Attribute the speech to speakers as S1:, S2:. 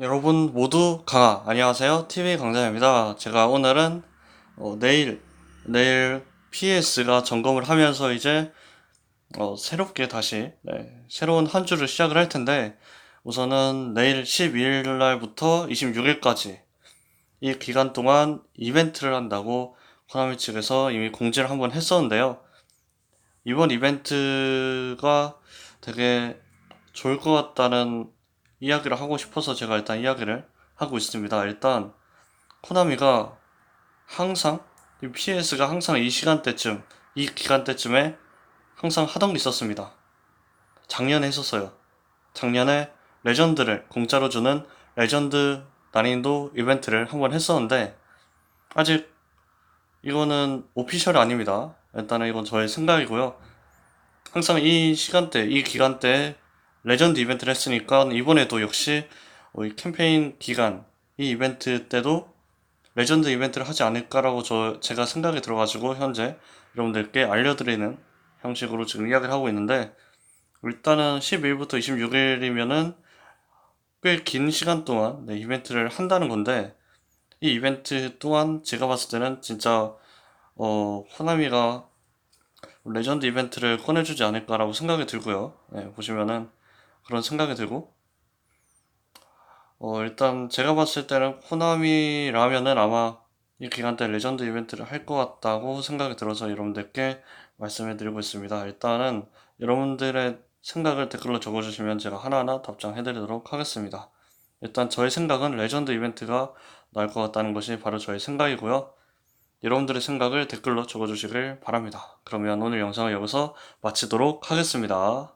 S1: 여러분 모두 강아 안녕하세요. TV 강자입니다. 제가 오늘은 어, 내일 내일 PS가 점검을 하면서 이제 어, 새롭게 다시 네, 새로운 한 주를 시작을 할 텐데 우선은 내일 12일 날부터 26일까지 이 기간 동안 이벤트를 한다고 코나미 측에서 이미 공지를 한번 했었는데요. 이번 이벤트가 되게 좋을 것 같다는 이야기를 하고 싶어서 제가 일단 이야기를 하고 있습니다. 일단 코나미가 항상 이 PS가 항상 이 시간대쯤 이 기간대쯤에 항상 하던 게 있었습니다. 작년에 했었어요. 작년에 레전드를 공짜로 주는 레전드 난이도 이벤트를 한번 했었는데 아직 이거는 오피셜 아닙니다. 일단은 이건 저의 생각이고요. 항상 이 시간대, 이 기간대에 레전드 이벤트를 했으니까 이번에도 역시 캠페인 기간 이 이벤트 때도 레전드 이벤트를 하지 않을까라고 저 제가 생각이 들어가지고 현재 여러분들께 알려드리는 형식으로 지금 이야기를 하고 있는데 일단은 12일부터 26일이면은 꽤 긴 시간 동안 네, 이벤트를 한다는 건데 이 이벤트 또한 제가 봤을 때는 진짜 어 코나미가 레전드 이벤트를 꺼내주지 않을까라고 생각이 들고요. 네, 보시면은 그런 생각이 들고 어 일단 제가 봤을 때는 코나미라면은 아마 이 기간 때 레전드 이벤트를 할 것 같다고 생각이 들어서 여러분들께 말씀해 드리고 있습니다. 일단은 여러분들의 생각을 댓글로 적어주시면 제가 하나하나 답장해 드리도록 하겠습니다. 일단 저의 생각은 레전드 이벤트가 나을 것 같다는 것이 바로 저의 생각이고요. 여러분들의 생각을 댓글로 적어주시길 바랍니다. 그러면 오늘 영상을 여기서 마치도록 하겠습니다.